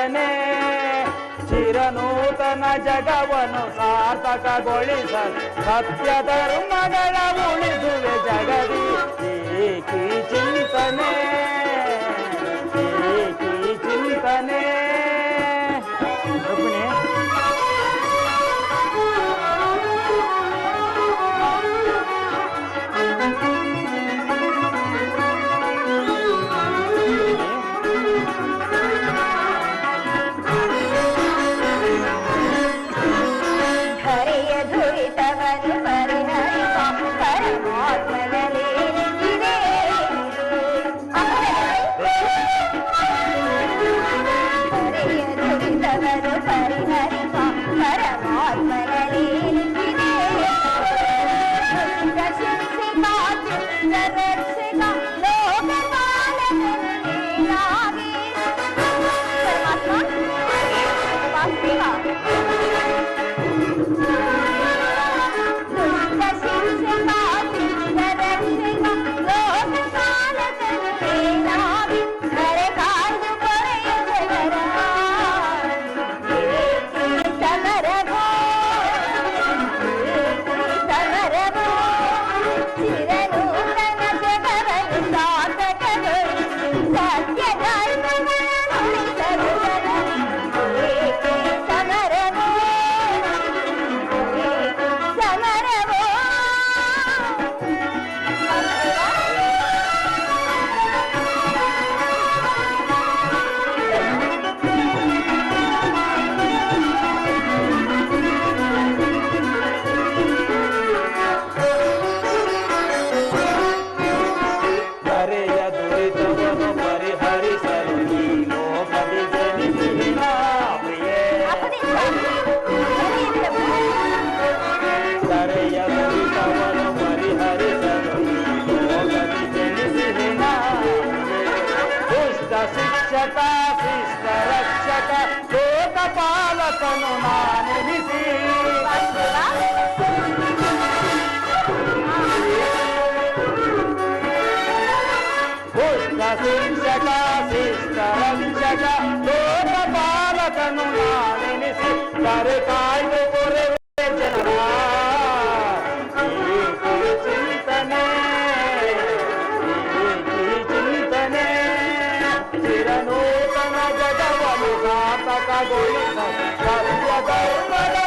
ಸಾಧನೆ ಚಿರನೂತನ ಜಗವನ್ನು ಸಾರ್ಥಕಗೊಳಿಸ ಸತ್ಯ ಧರ್ಮಗಳ ಉಳಿಸುವೆ ಜಗದಿ ಏಕಿ ಚಿಂತನೆ. తను మానిసి పుష్పశించక శిష్టరంచక లోకపాలకను మానిసి సరికా Cagorina, Cagorina, Cagorina,